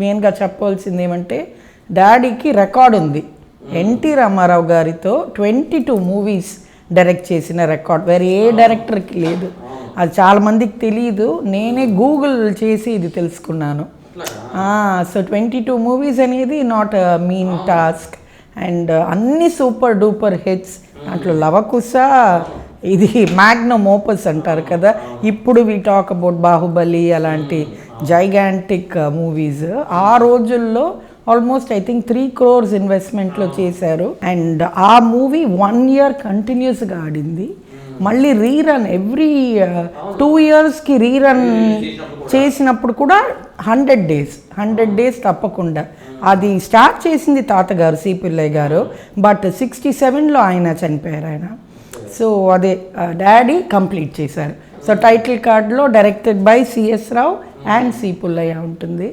మెయిన్గా చెప్పవలసింది ఏమంటే డాడీకి రికార్డ్ ఉంది. ఎన్టీ రామారావు గారితో ట్వంటీ టూ మూవీస్ డైరెక్ట్ చేసిన రికార్డ్. వేరే ఏ డైరెక్టర్కి లేదు. అది చాలా మందికి తెలియదు నేనే గూగుల్ చేసి ఇది తెలుసుకున్నాను. సో ట్వంటీ టూ మూవీస్ అనేది నాట్ మీన్ టాస్క్ అండ్ అన్ని సూపర్ డూపర్ హిట్స్. దాంట్లో లవకుశ ఇది మ్యాగ్నమ్ ఓపస్ అంటారు కదా. ఇప్పుడు వి టాక్ అబౌట్ బాహుబలి అలాంటి జైగాంటిక్ మూవీస్ uh, ఆ రోజుల్లో almost I think three crores ఇన్వెస్ట్మెంట్లో చేశారు. అండ్ ఆ మూవీ వన్ ఇయర్ కంటిన్యూస్గా ఆడింది. మళ్ళీ రీరన్ ఎవ్రీ టూ ఇయర్స్కి రీరన్ చేసినప్పుడు కూడా హండ్రెడ్ డేస్ హండ్రెడ్ డేస్ తప్పకుండా. అది స్టార్ట్ చేసింది తాతగారు సిపిల్లయ్య గారు. బట్ సిక్స్టీ సెవెన్లో ఆయన చనిపోయారు ఆయన. సో అదే డాడీ కంప్లీట్ చేశారు. సో టైటిల్ కార్డ్లో directed by CS Rao and C Pullaiah ఉంటుంది.